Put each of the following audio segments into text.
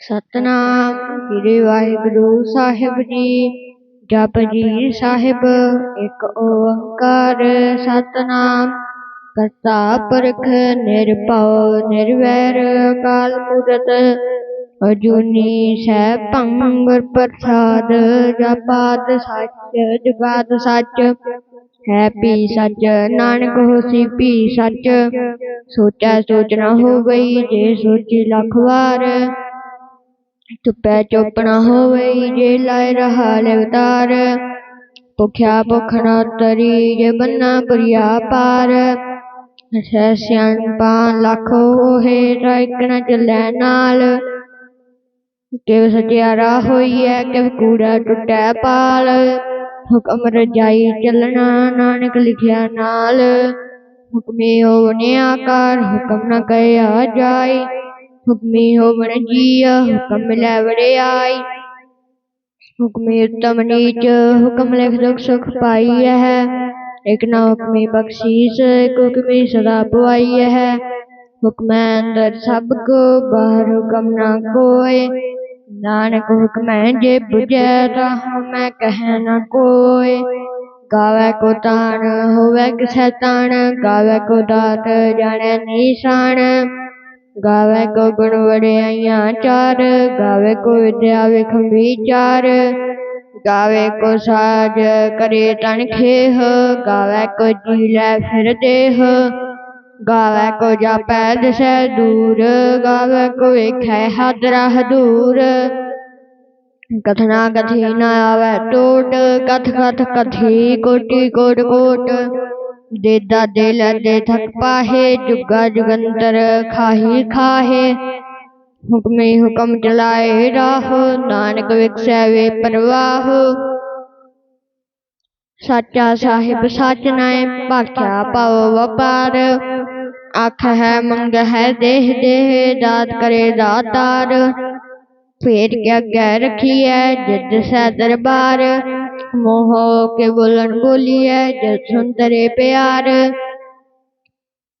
ਸਤਨਾਮ ਸ੍ਰੀ ਵਾਹਿਗੁਰੂ ਸਾਹਿਬ ਜੀ ਜਪ ਜੀ ਸਾਹਿਬ ਇੱਕ ਓੰਕਾਰ ਸਤਨਾਮ ਕਰਤਾ ਪੁਰਖ ਨਿਰਭਉ ਨਿਰਵੈਰ ਅਕਾਲ ਮੂਰਤ ਅਜੂਨੀ ਸੈਭੰ ਗੁਰ ਪ੍ਰਸਾਦ ਜਪਾਦ ਸੱਚ ਜੁਗਾਦ ਸੱਚ ਹੈ ਪੀ ਸੱਚ ਨਾਨਕ ਹੋਸੀ ਪੀ ਸੱਚ ਸੋਚੈ ਸੋਚ ਨਾ ਹੋਵਈ ਜੇ ਸੋਚੀ ਲੱਖ ਵਾਰ ਚੁੱਪੈ ਚੁੱਪ ਨਾ ਹੋਵਈ ਜੇ ਲਾਇ ਰਹਾ ਅਵਤਾਰ ਭੁਖਿਆ ਭੁਖ ਨਾ ਤਰੀ ਜੇ ਬੰਨਾ ਬੁਰੀਆ ਪਾਰ ਸਹਿ ਸਿਆਣਪਾ ਲੱਖ ਹੋਏ ਤਾਂ ਇੱਕ ਨਾ ਚੱਲੈ ਨਾਲ ਕਿਵ ਸਚਿਆਰਾ ਹੋਈਐ ਕਿਵ ਕੂੜਾ ਟੁੱਟੈ ਪਾਲ ਹੁਕਮ ਰਜਾਈ ਚੱਲਣਾ ਨਾਨਕ ਲਿਖਿਆ ਨਾਲ ਹੁਕਮੇ ਹੋਵਨੇ ਆਕਾਰ ਹੁਕਮ ਨ ਕਹਿਆ ਜਾਈ حکمی ہو من جیا حکم لے وڑے آئی حکمی اتم نیچ حکم لکھ دکھ سکھ پائی ہے ایک نہ حکمی بکسیس ایک حکمی صدا پوائی ہے حکم اندر سب کو باہر حکم نہ کوئے نانک حکم جے بجے راہ میں کہے نہ کوئے گاوے کو تان ہوئے کسے تان گاوے کو دات جانے نیسان گاوے کو گن وڑیاں چار گاوے کو ودیا وکھمبی چار گاوے کو ساج کرے تن کھیہ گاوے کو جیلے پھر دیہ گاوے کو جا پید سے دور گاوے کو ویکھے حد راہ دور کتھنا کتھی نہ آوے ٹوٹ کتھ کتھ کتھی کوٹی کوٹ کوٹ ਦੇਦਾ ਦੇ ਲੈਦੇ ਥਕ ਪਾਹੇ, ਜੁਗਾ ਜੁਗੰਤਰ ਖਾਹੀ ਖਾਹੇ। ਹੁਕਮੇ ਹੁਕਮ ਚਲਾਏ ਰਾਹ, ਨਾਨਕ ਵਿਖਸੈ ਵੇ ਪਰਵਾਹ। ਸਾਚਾ ਸਾਹਿਬ ਸਚ ਨਾਏ, ਭਾਖਿਆ ਪਾਉ ਵਪਾਰ। ਆਖ ਹੈ ਮੰਗ ਹੈ ਦੇਹ ਦੇਹ ਦਾਤ ਕਰੇ ਦਾਤਾਰ। ਫੇਰ ਕੇ ਅੱਗੇ ਰਖੀਐ ਜਿਦ ਸੈ ਦਰਬਾਰ। موہ کے بلن بولی ہے جب سن پیار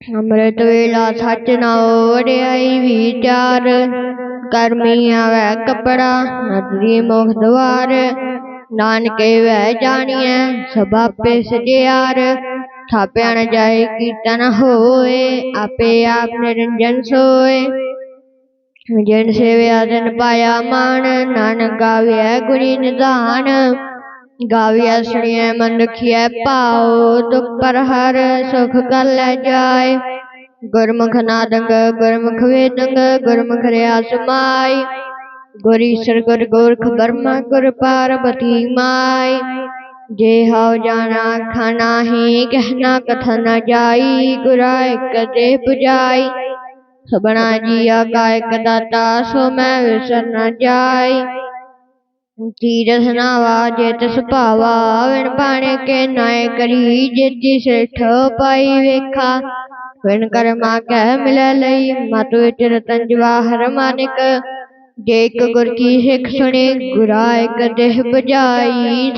امرت ویلا سچ نہ ہوئی ویچار کرمیاں وے کپڑا ندری مخ دوار نانکے جانی سب سبا پہ سجیار تھاپیا نہ جائے کیرتن ہوئے آپے آپ نے رنجن سوئے جن سے ویادن پایا مان نانکا ویا گری ندان گاویہ سڑیے من رکھیے پاؤ دکھ پر ہر سکھ کر لے جائے گرمکھ نادنگ گرمکھ ویدنگ گرم ریاس مائی گوری سر گر گورکھ برما گر پاربتی مائی جے ہاؤ جانا کھانا ہی کہنا کتھنا جائی گرائے کتے پجائی سبنا جیا گائے کداتا سو میں وسر نہ جائی تیرس ناوا جیتس پاوا وین پانے نائے کری جیتی سرٹھ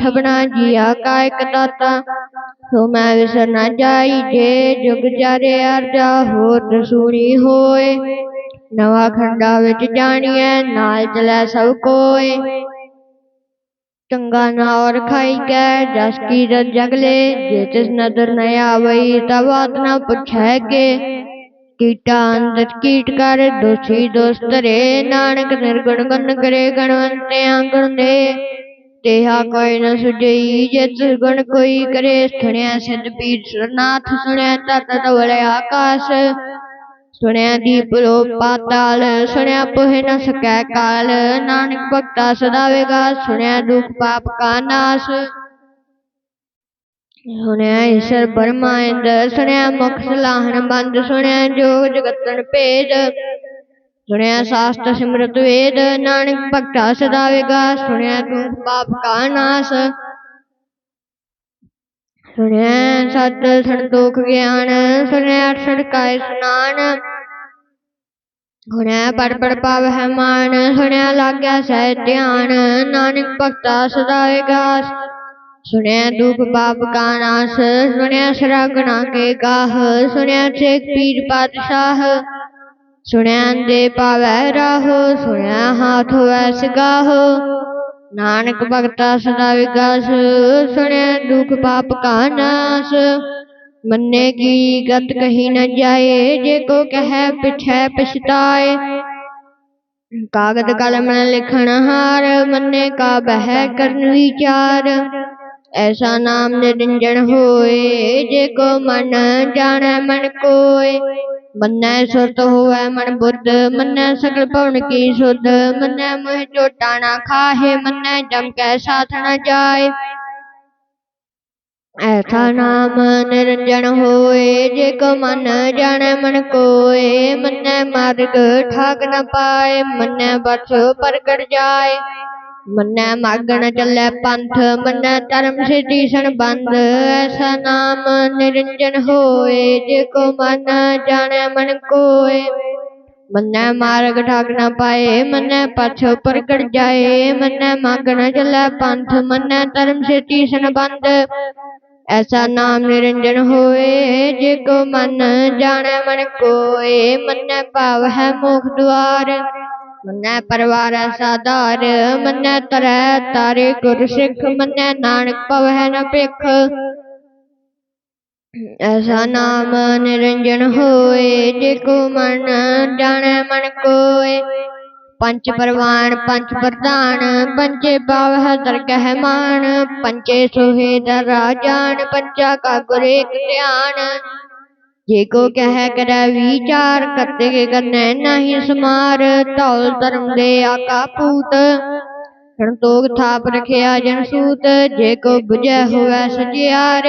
سبنا جیا کائک داتا سو میں وسر نہ جائی جے جگ جارے ہو تسونی ہوئے نوا کھنڈا وچ چلے سب کوئے چنگانا اور کھائی کے جس کی رت جگلے جیتس نظر نیا وئی توات نہ پچھے کے کیٹا اندر کیٹ کر دوسی دوست رے نانک نرگن گن کرے گنونتے آنگن دے تیہا کوئی نہ سجئی جیت گن کوئی کرے سنیا سن پیر سرناتھ سنیا تت دولے آکاس سنیا دیپ لو پاتال سنیا پوہ نہ سکے کال نانک بھکتا سداوے گا سنیا دکھ پاپ کا ناس سنیا ایشر برمائند سنیا مکھ سلاہن بند سنیا جوگ جگتن پیج سنیا ساست سمرت وید نانک بھکتا سداوے گا سنیا دکھ پاپ کا ناس سنیا ست سندوک گیان سنے اٹھ کائے سنان پڑ پڑ پاو ہے سنیا سنے سہ دھیان نانک بھگتا سدا وکاس سنیا دوپ پاپ کا سنیا سنے سرا گنا کے گاہ سنیا چیک پیر پادشاہ سنیا دے پاوے راہ سنیا ہاتھ ہوئے سگاہ ਪਾਵੈ ਰਾਹੋ ਸੁਣਿਆ ਹਾਥ ਹੋਵੈ ਸਗਾਹੋ ਨਾਨਕ ਭਗਤਾ ਸਦਾ ਵਿਗਾਸ ਸੁਣਿਆ ਦੁਖ ਪਾਪ ਕਾ ਨਾਸ ਮੰਨੇ ਕੀ ਗਤ ਕਹੀ ਨ ਜਾਏ ਜੇ ਕੋ ਕਹੈ ਪਿਛੈ ਪਛਤਾਏ ਕਾਗਦ ਕਲਮ ਨ ਲਿਖਣ ਹਾਰ ਮੰਨੇ ਕਾ ਬਹਿ ਕਰਨ ਵਿਚਾਰ ਐਸਾ ਨਾਮ ਨਿਰੰਜਨ ਹੋਏ ਜੇ ਕੋ ਮਨ ਜਾਣੈ ਮਨ ਕੋਏ من سوت ہو من بدھ من سکل پون کی سدھ من مہ جو ٹانا کھاہے من جم کے ساتھ نہ جائے ایسا نام نرنجن ہوئے جے کو من جانے من کوئے من مارگ ٹھاک نہ پائے منہ بس پرگٹ جائے منہ مگن چلے پنتھ منہ ترم سٹیشن بند ایسا نام نرنجن ہوئے جے کو من جانے من کوئے منہ مارگ ٹھاک نہ پائے منہ پچھو پرکڑ جائے منہ مگن چلے پنتھ منہ ترم سٹیشن بند ایسا نام نرنجن ہوئے جے کو من جانے من کوئے منہ پاو ہے موخ دوار ਮੰਨੈ ਪਰਵਾਰ ਸਾਧਾਰ ਮੰਨੈ ਤਰੈ ਤਾਰੇ ਗੁਰ ਸਿੱਖ ਮੰਨੈ ਨਾਨਕ ਭਵ ਨ ਭਿਖ। ਐਸਾ ਨਾਮ ਨਿਰੰਜਨ ਹੋਏ, ਜੇ ਕੋ ਮਨ ਜਾਣੈ ਮਨ ਕੋਏ। ਪੰਚ ਪਰਵਾਨ ਪੰਚ ਪ੍ਰਧਾਨ, ਪੰਚੇ ਪਾਵ ਹੈ ਦਰਗਹਿ ਮਾਨ ਪੰਚੇ ਸੋਹੇ ਦਰ ਰਾਜਾਨ ਪੰਚਾ ਕਾ ਗੁਰ ਧਿਆਨ। یہ کو کہہ کر ویچار کرتے کے کرنے نہیں سمار تول ترم دے آقا پوت سنتوگ تھاپ آجن سوت جے کو بجے ہوئے سجیار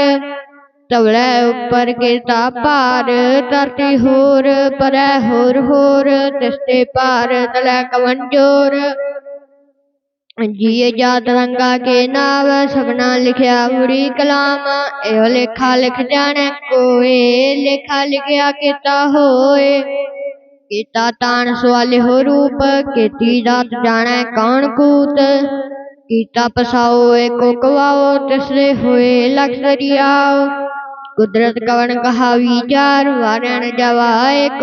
تولے اوپر کرتا پار ترتی ہور پرے ہور ہور تستے پار تلے کونجور جیے جات رنگا کے ناو سپنا لکھیا بری کلام ایو لکھا لکھ جانے کوئے لکھا لکھیا کیتا ہوئے کیتا تان سوال ہو روپ کیتی جات جانے کون کوت کیتا پساؤے کو کواو تسرے ہوئے لکھ سریاؤ قدرت کون کہاوی جار وارن جوا ایک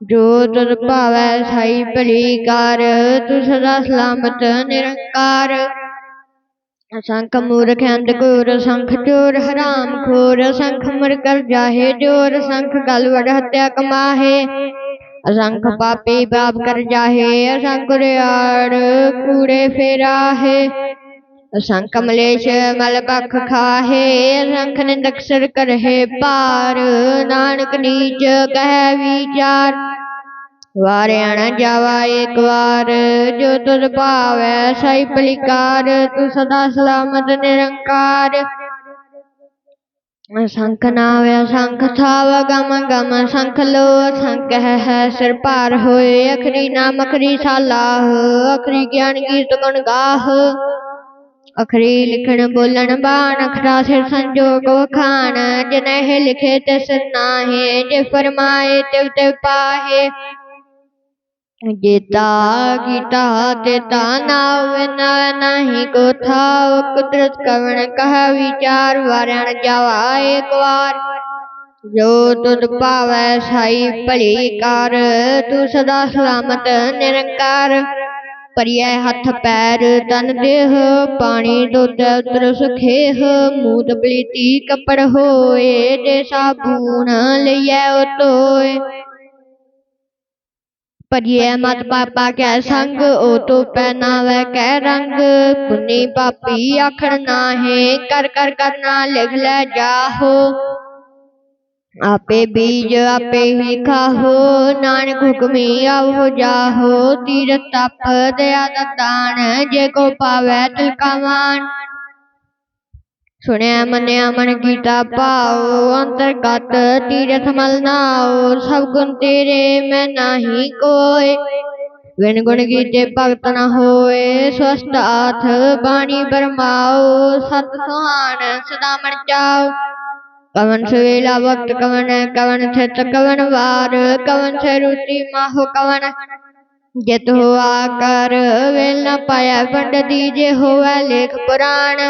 جو تد پاوے سائی بھلی کار تو سدا سلامت نرنکار سنکھ مورخ اند گور سنکھ چور حرام کھور سنکھ مر کر جاہے جور سنکھ گل وڑ ہتیا کماہے سنکھ پاپی باب کر جاہے سنکھ ریار کورے فیرا ہے شنک ملیش مل بخ کھاہے رنکھن دکسر کرہے پار نانک نیچ کہے ویچار وارے آنا جاوا ایک وار جو تد پاوے سائی پلیکار تو صدا سلامت نرنکار شنک ناوے شنک تھاوا گم گم شنک لو شنک ہے سر پار ہوئے اکھری نام اکھری سالہ اکھری گیان گیت گنگاہ اخری لکھن بولن بانا سرجو گے لکھے نا تھا قدرت کور کہار واران جا ایک بار جو تاو سائی پلی کار تدا سلامت نرکار ਕਰ ਤੂੰ ਸਦਾ ਸਲਾਮਤ ਨਿਰੰਕਾਰ ਪਰਿਐ ਹੱਥ ਪੈਰ ਤਨ ਦੇਹ ਪਾਣੀ ਦੁੱਧ ਉਤਰ ਸੁਖੇਹ ਮੂਤ ਬਲੀਤੀ ਕਪੜ ਹੋਏ ਜੇ ਸਾਬੂਨ ਲਈਐ ਉਤੋਏ ਪਰਿਐ ਮਤ ਪਾਪਾ ਕੈ ਸੰਗ ਓ ਤੋ ਪਹਿਨਾਵੈ ਕੈ ਰੰਗ ਪੁਨੀ ਪਾਪੀ ਆਖਣ ਨਾਹੇ ਕਰ ਕਰ ਕਰਨਾ ਲਿਖ ਲੈ ਜਾਹੋ آپ بیج آپ ہی کھاہو نانک حکمی آو جاہو تیرت تپ دیا دتان جے کو پاوے تل کامان سنیا منیا من گیتا پاؤ انترگت تیرت ملناؤ سب گن تیرے میں نہ ہی کوئے ون گن گیتے بھگت نہ ہوئے سوست آتھ بانی برماؤ ست سہان سدا مر جاؤ کون سویلا وقت کون کون سے کون وار کون سے روتی ماہ کون جت ہوا کر ویل نہ پایا پنڈ دیجے ہوا لیکھ پران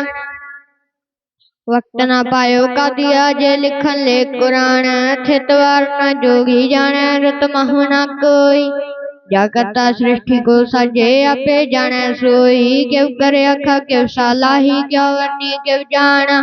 وقت نہ پایو کا دیا جے لکھن لیکھ قرآن چھتوار نہ جوگی جانے رت مہ نہ کوئی جاگتا سرشٹی کو سجے اپے جانے سوئی کیو کرے اکھا کیو سالا ہی کیو ورنی کیو جانا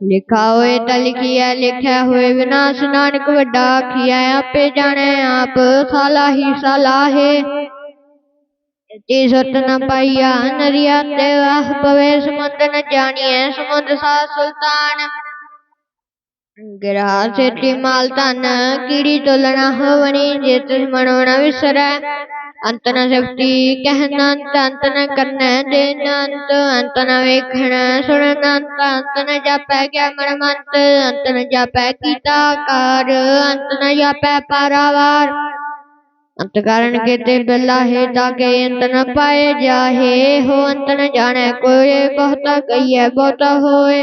لکھا ہوئے تلکیا لکھا ہوئے وناش نانک وڈا کیا پہ جانے آپ سالا ہی سالا ہے تی ست نہ پائیا نریا تے واہ پوے سمند نہ جانیے سمند سا سلطان گراہ مال تی تو مرونا جب تہت نہ کرنا دنتنا ویخنا سنت اتنا جا پی کیا منت اتنا جا پیتا کر پی پارا وارت کرے دا گئے پائے جا جانے کو بہت بہت ہوئے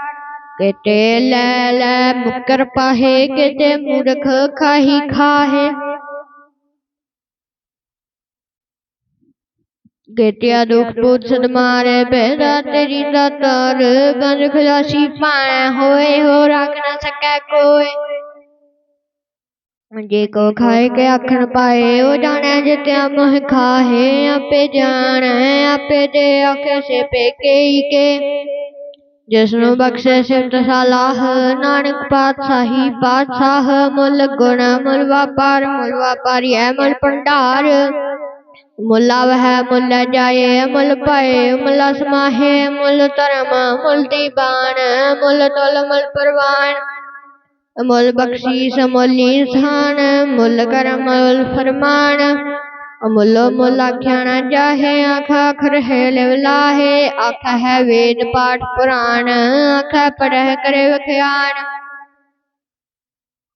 تیل مکر پاہے کہ تے مورکھ کھاہی کھاہے گیٹیا دکھ پوت سد مارے بیدا تیری دا تار بند خلاسی پائے ہوئے ہو راک نہ سکے کوئے جے کو کھائے کے آکھن پائے وہ جانے جتیا مہ کھاہے اپے جانے اپے دے آکھے سے پے کے جسنو بکسے سمت صلاح نانک پادشاہی پادشاہ مل گن مل واپار مل واپار یہ مل پندار ملا وہ ملا جائے مل پائے ملا سماہے مل ترم مل دیبان مل تول مل پروان مل بخشیس مل انسان مل کرم مل فرمان املو ملا کھیانا جاہے آنکھا کھر ہے لولا ہے آنکھا ہے وید پاٹ پران آنکھا پڑھ کرے وکھیان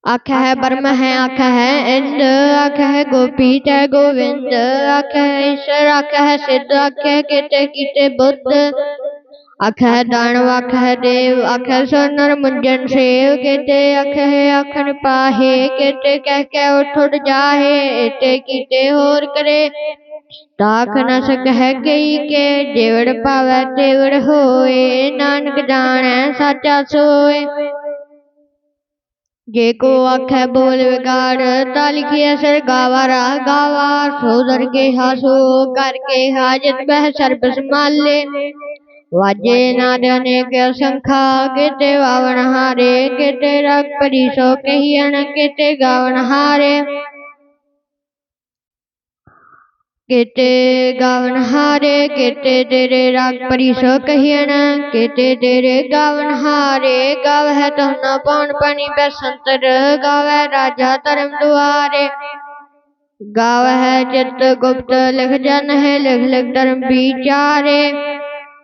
آنکھا ہے برم ہے آنکھا ہے اند آنکھا ہے گوپیت ہے گووند آنکھا ہے ایشر آنکھا ہے سدھ آنکھا ہے کتے کتے بدھ اکھے دانو اکھے دیو اکھے سنر منجن سیو کتے اکھے اکھن پاہے کتے کہہ کے اٹھڑ جاہے اتے کتے ہور کرے تاک نہ سکھے کئی کے دیوڑ پاوے تیوڑ ہوئے نانک جانے سچا سوئے جے کو آخے بول وگاڑ تا لکھی اثر گاوارا گاوار سودر کے ہاسو کر کے حاجت بہ سربس مالے واج نیا نیک سنکھا رار سوار دیر گاون ہار گاو ہے تہنا پون پانی بسر گاو راجا درم دے گا چت گپت لکھ جن ہے لکھ لگ دھرم بچارے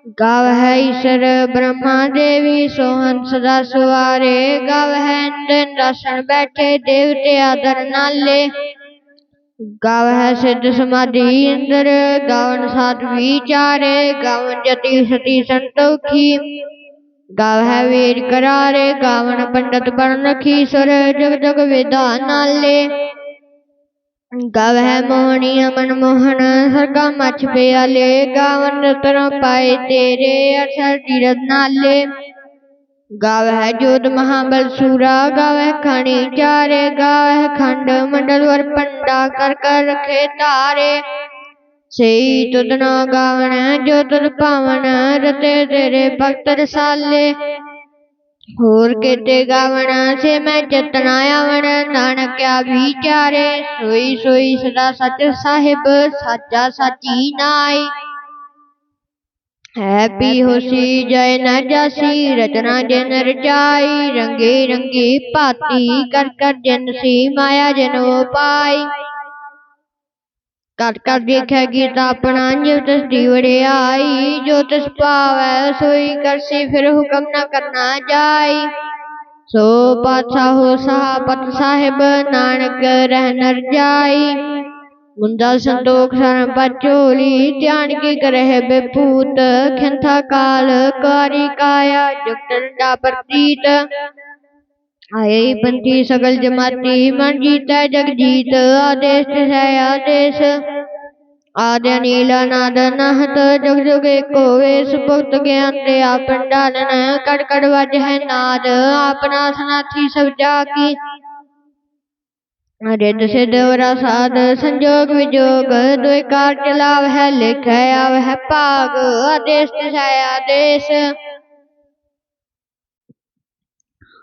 گاو ہے ایشر برہما دیوی سوہن سدا سوارے گاو ہے اندن راسن بیٹھے دیوتے آدر نالے گاو ہے سد سمادھی اندر گاون سات ویچارے گاون جتی ستی سنتوکھی گاو ہے ویر کرارے گاون پنڈت بن رکھی سر جگ جگ ویدا نالے ਗਾਵਹਿ ਮੋਹਣੀ ਅਮਨ ਮੋਹਨ ਸਰਗਾ ਮਛ ਪਿਆਲੇ, ਗਾਵਨ ਰਤਨ ਪਾਏ ਤੇਰੇ ਅਰਸਰ ਤੀਰਥ ਨਾਲੇ। ਗਾਵਹਿ ਜੋਤ ਮਹਾਬਲ ਸੂਰਾ, ਗਾਵਹਿ ਖਣੀ ਚਾਰੇ, ਗਾਵਹਿ ਖੰਡ ਮੰਡਲ ਵਰ ਪੰਡਾ, ਕਰ ਕਰ ਰਖੇ ਤਾਰੇ। ਸਈ ਤੁਧ ਨਾ ਗਾਵਣ ਜੋ ਤੁਧ ਪਾਵਨ ਰਤੇ ਤੇਰੇ ਭਗਤ ਰਸਾਲੇ। ਹੋਰ ਕਿਤੇ ਗਾਵਣ ਸੇ ਮੈਂ ਚਤਨਾ ਆਵਣ ਨਾਨਕਿਆ ਵਿਚਾਰੇ ਸੋਈ ਸੋਈ ਸਦਾ ਸੱਚ ਸਾਹਿਬ ਸਾਚਾ ਸਾਚੀ ਨਾਈ ਹੈ ਪੀ ਹੋਸੀ ਜੈ ਨ ਜਾਸੀ ਰਚਨਾ ਜਨ ਰਚਾਈ ਰੰਗੇ ਰੰਗੀ ਭਾਤੀ ਕਰ ਕਰ ਜਨ ਸੀ ਮਾਇਆ ਜਨੋ ਪਾਈ ਕਰ تڑکا دیکھے گیتا پران جو تس دیورے آئی جو تس پاوے سوئی کرسی پھر حکم نہ کرنا جائی سو پاتھا ہو صحابت صاحب نانک رہنر جائی مندا سندوک سرم پر تیان کی کرہ بے پوت کھنتھا کال کاری کایا جکتن دا پر تیت آئے بنتی سگل جماتی من جیتا جگ جیت آدیس تسے آد ناد نگ جگہ کرد اپنا سنا سب جا کی سات سنجوگ وے کار چلا وی لکھا دیش تشایادیس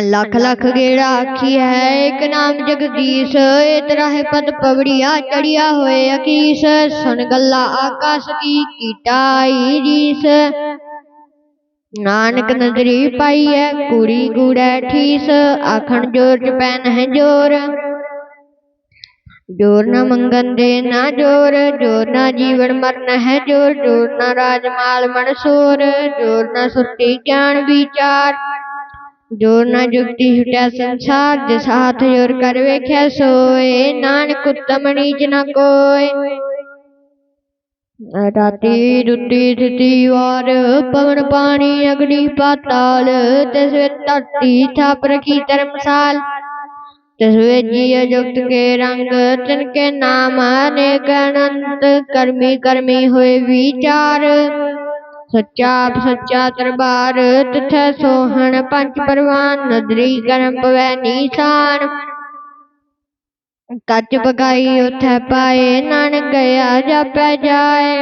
اللہ کلک گیڑا آکھی ہے ایک نام جگدیس تیرا ہے پت پوڑیا چڑیا ہوئے اکیس سنگلہ گلا سکی کی کیٹائی ریس نانک نظری پائی ہے کوری گوڑے ٹھیس آکھن جور چپین ہے جور جور نہ منگن دے نہ جور جور نہ جیور مرن ہے جور جور نہ راج مال منصور جور نہ سرٹی جان بیچار جوڑنا جگتی ہٹیا سنسار جس ہاتھ جوڑ کروے کھے سوئے نانک تمڑی جنا کوئے راتی دتی دتی وار پون پانی اگنی پاتال تیسوے ترتی تھا پرکی ترمسال تیسوے جی اجکت کے رنگ تن کے نام نیک انت کرمی کرمی ہوئے ویچار سچا سچا دربار تتھ سوہن پنچ پروان نظری کرم پوے نیسان کچ پکائی اتھ پائے نان گیا جا پہ جائے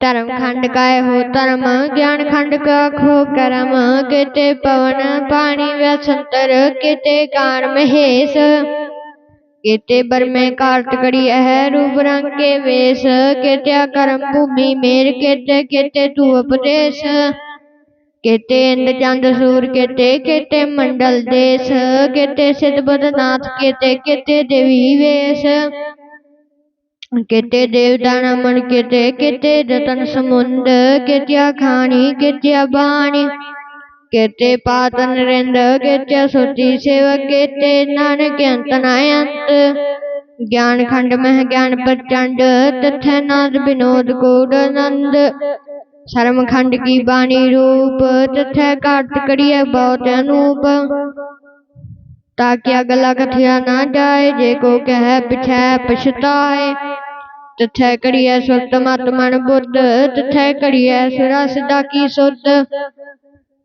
ترم کھنڈ کائے ہو ترم گیان کھنڈ کا کھو کرم کتے پون پانی ویسنتر کتے کان مہیس کیتے برمے کارتکڑی اہر برنگ کے ویس کیتیا کرم بھومی، میر کیتے کیتے تو اپدیس کیتے اند چند سور کیتے کیتے منڈل دیس کیتے سد بدنات کیتے کیتے دیوی ویس کیتے دیوتا نمن کیتے کیتے رتن سمند کیتیا کھانی کیتیا بانی۔ پات نرند سوتی سیو کے نان گنت نیات گیان کھنڈ مہ گیان پرچنڈ تند بنود گوڑ نند شرم کنڈ کی بانی روپ ترت کریے بوتھ انوپ تاکیا گلا کتیا نہ جائے جی کو کہ پچھے پچھتا تڑیے سوت ماتمن برد تری سراسدا کی سوت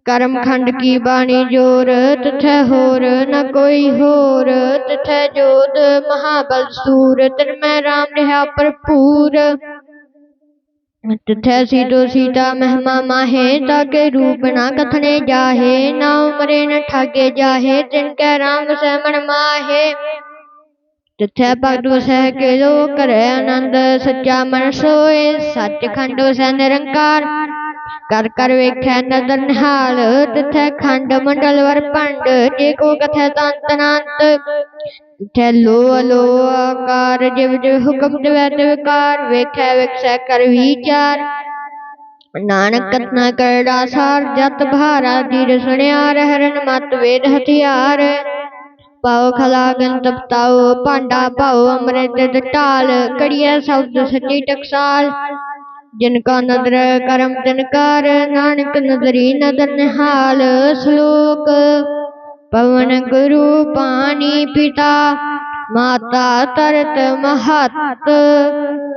کرم کھنڈ کی بانی جور تتھے ہور نہ کوئی ہور تتھے جود مہابل سور تن میں رام رہا پرپور تتھے سیتو سیتا مہما ماہے تاکہ روپ نہ کتھنے جاہے نہ عمرے نہ ٹھاگے جاہے تن کے رام سے من ماہے جتھے دو سہ کے دو کرے آنند سچا من سوئے سچ کھنڈ سہ نرنکار ਕਰੈ ਆਨੰਦ ਸੱਚਾ ਮਨ ਸੋਏ ਸੱਚ ਖੰਡ ਵਸੈ ਨਿਰੰਕਾਰ ਕਰ ਕਰ ਵੇਖੈ ਨਦਰ ਨਿਹਾਲ ਤਿਥੈ ਖੰਡ ਮੰਡਲ ਵਰ ਭੰਡ ਜੇ ਕੋ ਕਥੈ ਤੰਤ ਅਨੰਤ ਤਿਥੈ ਲੋ ਲੋ ਆਕਾਰ ਜਿਵ ਜਿਵ ਹੁਕਮ ਦਿਵੈ ਤਿਵ ਕਾਰ ਵੇਖੈ ਵਿਖਸੈ ਕਰ ਵਿਚਾਰ ਨਾਨਕ ਕਥਨਾ ਕਰੜਾ ਸਾਰ ਜਤ ਭਾਰਾ ਧੀਰ ਸੁਣਿਆ ਰਹਿਰਨ ਮਤ ਵੇਦ ਹਥਿਆਰ ਪਾਉ ਖਲਾਗਨ ਤਪਤਾਉ ਭਾਂਡਾ ਪਾਉ ਅੰਮ੍ਰਿਤ ਢਾਲ ਕੜੀਆ ਸ਼ਬਦ ਸੱਚੀ ਟਕਸਾਲ جن کا نظر کرم تنکار نانک نظری نظر نحال سلوک پون گرو پانی پتا ماتا ترت مہت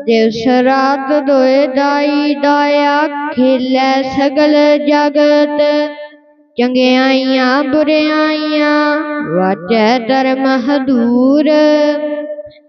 دیو رات دوئے دائی دایا کھل سگل جگت چنگے آئیاں برے آئیاں واچے در مہدور